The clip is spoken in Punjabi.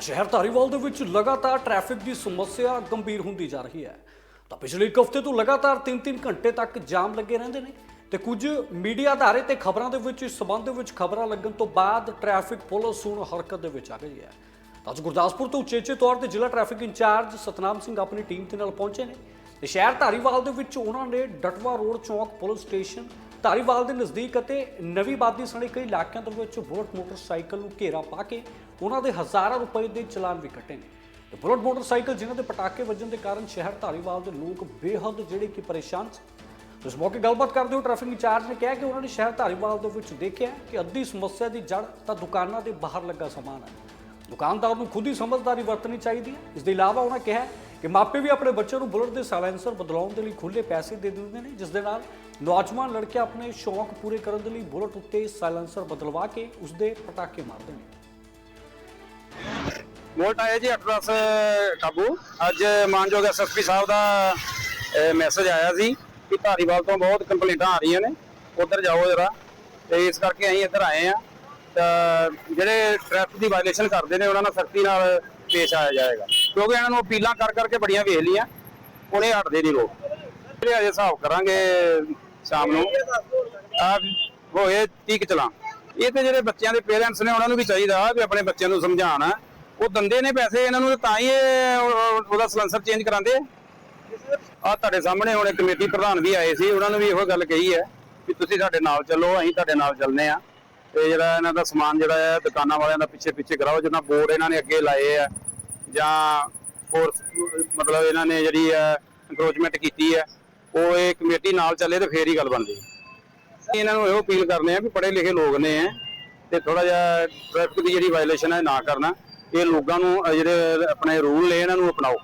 ਤਾਂ ਸ਼ਹਿਰ ਧਾਰੀਵਾਲ ਦੇ ਵਿੱਚ ਲਗਾਤਾਰ ਟ੍ਰੈਫਿਕ ਦੀ ਸਮੱਸਿਆ ਗੰਭੀਰ ਹੁੰਦੀ ਜਾ ਰਹੀ ਹੈ। ਤਾਂ ਪਿਛਲੇ ਇੱਕ ਹਫ਼ਤੇ ਤੋਂ ਲਗਾਤਾਰ 3-3 ਘੰਟੇ ਤੱਕ ਜਾਮ ਲੱਗੇ ਰਹਿੰਦੇ ਨੇ ਤੇ ਕੁਝ ਮੀਡੀਆ ਆਧਾਰਿਤ ਤੇ ਖਬਰਾਂ ਦੇ ਵਿੱਚ, ਇਸ ਸਬੰਧ ਦੇ ਵਿੱਚ ਖਬਰਾਂ ਲੱਗਣ ਤੋਂ ਬਾਅਦ ਟ੍ਰੈਫਿਕ ਪੁਲਿਸ ਹੁਣ ਹਰਕਤ ਦੇ ਵਿੱਚ ਆ ਗਈ ਹੈ। ਤਾਂ ਅੱਜ ਗੁਰਦਾਸਪੁਰ ਤੋਂ ਉਚੇਚੇ ਤੌਰ ਤੇ ਜ਼ਿਲ੍ਹਾ ਟ੍ਰੈਫਿਕ ਇੰਚਾਰਜ ਸਤਨਾਮ ਸਿੰਘ ਆਪਣੀ ਟੀਮ ਦੇ ਨਾਲ ਪਹੁੰਚੇ ਨੇ ਤੇ ਸ਼ਹਿਰ ਧਾਰੀਵਾਲ ਦੇ ਵਿੱਚ ਉਹਨਾਂ ਨੇ ਡਟਵਾ ਰੋਡ ਚੌਂਕ ਪੁਲਿਸ ਸਟੇਸ਼ਨ ਧਾਰੀਵਾਲ ਦੇ ਨਜ਼ਦੀਕ ਅਤੇ ਨਵੀਂ ਬਾਦੀ ਸਣੇ ਕਈ ਇਲਾਕਿਆਂ ਦੇ ਵਿੱਚ ਬੁਲਟ ਮੋਟਰਸਾਈਕਲ ਨੂੰ ਘੇਰਾ ਪਾ ਕੇ ਉਹਨਾਂ ਦੇ ਹਜ਼ਾਰਾਂ ਰੁਪਏ ਦੇ ਚਲਾਨ ਵੀ ਕੱਟੇ ਨੇ। ਤੇ ਬੁਲਟ ਮੋਟਰਸਾਈਕਲ ਜਿਨ੍ਹਾਂ ਦੇ ਪਟਾਕੇ ਵੱਜਣ ਦੇ ਕਾਰਨ ਸ਼ਹਿਰ ਧਾਰੀਵਾਲ ਦੇ ਲੋਕ ਬੇਹੱਦ ਜਿਹੜੇ ਕਿ ਪਰੇਸ਼ਾਨ ਸੀ ਇਸ ਮੌਕੇ ਗੱਲਬਾਤ ਕਰਦੇ ਹੋਏ ਟ੍ਰੈਫਿਕ ਇੰਚਾਰਜ ਨੇ ਕਿਹਾ ਕਿ ਉਹਨਾਂ ਨੇ ਸ਼ਹਿਰ ਧਾਰੀਵਾਲ ਦੇ ਵਿੱਚ ਦੇਖਿਆ ਕਿ ਅੱਧੀ ਸਮੱਸਿਆ ਦੀ ਜੜ ਤਾਂ ਦੁਕਾਨਾਂ ਦੇ ਬਾਹਰ ਲੱਗਾ ਸਮਾਨ ਹੈ। ਦੁਕਾਨਦਾਰ ਨੂੰ ਖੁਦ ਹੀ ਸਮਝਦਾਰੀ ਵਰਤਣੀ ਚਾਹੀਦੀ ਹੈ। ਇਸ ਦੇ ਇਲਾਵਾ ਉਹਨਾਂ ਕਿਹਾ ਕਿ ਮਾਪੇ ਵੀ ਆਪਣੇ ਬੱਚਿਆਂ ਨੂੰ ਬੁਲਟ ਦੇ ਸਾਇਲੈਂਸਰ ਬਦਲਾਉਣ ਦੇ ਲਈ ਖੁੱਲੇ ਪੈਸੇ ਦੇ ਦਿੰਦੇ ਨੇ, ਜਿਸ ਦੇ ਨਾਲ ਨੌਜਵਾਨ ਲੜਕੇ ਆਪਣੇ ਸ਼ੌਂਕ ਪੂਰੇ ਕਰਨ ਦੇ ਲਈ ਬੁਲਟ ਉੱਤੇ ਸਾਇਲੈਂਸਰ ਬਦਲਵਾ ਕੇ ਉਸ ਦੇ ਪਟਾਕੇ ਮਾਰਦੇ ਨੇ। ਵੋਟ ਆਇਆ ਜੀ 8-10 ਕਾਬੂ ਅੱਜ ਮਾਨਯੋਗ ਐਸਐਸਪੀ ਸਾਹਿਬ ਦਾ ਮੈਸੇਜ ਆਇਆ ਸੀ ਕਿ ਧਾਰੀਵਾਲ ਤੋਂ ਬਹੁਤ ਕੰਪਲੇਂਟਾਂ ਆ ਰਹੀਆਂ ਨੇ। ਉਧਰ ਜਾਓ ਜਰਾ। ਤੇ ਇਸ ਕਰਕੇ ਅਸੀਂ ਇੱਧਰ ਆਏ ਆ ਤਾਂ ਜਿਹੜੇ ਟ੍ਰੈਫਿਕ ਦੀ ਵਾਇਲੇਸ਼ਨ ਕਰਦੇ ਨੇ, ਉਹਨਾਂ ਨਾਲ ਸਖਤੀ ਨਾਲ ਪੇਸ਼ ਆਇਆ ਜਾਏਗਾ। ਕਿਉਂਕਿ ਇਹਨਾਂ ਨੂੰ ਅਪੀਲਾਂ ਕਰ ਕਰਕੇ ਬੜੀਆਂ ਵੇਖ ਲੀਆਂ ਉਹਨੇ ਹਟਦੇ ਨਹੀਂ ਲੋਕ। ਜਿਹੜੇ ਅਜੇ ਹਿਸਾਬ ਕਰਾਂਗੇ ਸ਼ਾਮ ਨੂੰ। ਆ ਹੋਏ ਠੀਕ ਚਲਾਂ। ਇਹ ਤੇ ਜਿਹੜੇ ਬੱਚਿਆਂ ਦੇ ਪੇਰੈਂਟਸ ਨੇ, ਉਹਨਾਂ ਨੂੰ ਵੀ ਚਾਹੀਦਾ ਵੀ ਆਪਣੇ ਬੱਚਿਆਂ ਨੂੰ ਸਮਝਾਉਣ। ਉਹ ਦੰਦੇ ਨੇ ਪੈਸੇ ਇਹਨਾਂ ਨੂੰ ਤਾਂ ਹੀ ਇਹ ਉਹਦਾ ਸਲੈਂਸਰ ਚੇਂਜ ਕਰਾਉਂਦੇ ਆ। ਤੁਹਾਡੇ ਸਾਹਮਣੇ ਹੁਣ ਕਮੇਟੀ ਪ੍ਰਧਾਨ ਵੀ ਆਏ ਸੀ, ਉਹਨਾਂ ਨੂੰ ਵੀ ਇਹੋ ਗੱਲ ਕਹੀ ਹੈ ਵੀ ਤੁਸੀਂ ਸਾਡੇ ਨਾਲ ਚੱਲੋ, ਅਸੀਂ ਤੁਹਾਡੇ ਨਾਲ ਚੱਲਨੇ ਆ ਤੇ ਜਿਹੜਾ ਇਹਨਾਂ ਦਾ ਸਮਾਨ ਜਿਹੜਾ ਹੈ, ਦੁਕਾਨਾਂ ਵਾਲਿਆਂ ਦਾ ਪਿੱਛੇ ਪਿੱਛੇ ਕਰਾਓ, ਜਿੰਨਾ ਬੋਰਡ ਇਹਨਾਂ ਨੇ ਅੱਗੇ ਲਾਏ ਆ। ਜਾਂ ਹੋਰ, ਮਤਲਬ ਇਹਨਾਂ ਨੇ ਜਿਹੜੀ ਹੈ ਇੰਕਰੋਚਮੈਂਟ ਕੀਤੀ ਹੈ। ਉਹ ਇਹ ਕਮੇਟੀ ਨਾਲ ਚੱਲੇ ਤੇ ਫੇਰ ਹੀ ਗੱਲ ਬਣਦੀ। ਹੈ ਇਹਨਾਂ ਨੂੰ ਇਹੋ ਅਪੀਲ ਕਰਨੇ ਆ ਵੀ ਪੜ੍ਹੇ ਲਿਖੇ ਲੋਕ ਨੇ ਤੇ ਥੋੜਾ ਜਿਹਾ ਟ੍ਰੈਫਿਕ ਦੀ ਜਿਹੜੀ ਵਾਇਲੇਸ਼ਨ ਹੈ ਨਾ ਕਰਨਾ। ਇਹ ਲੋਕਾਂ ਨੂੰ ਜਿਹੜੇ ਆਪਣੇ ਰੂਲ ਨੇ, ਇਹਨਾਂ ਨੂੰ ਅਪਣਾਓ।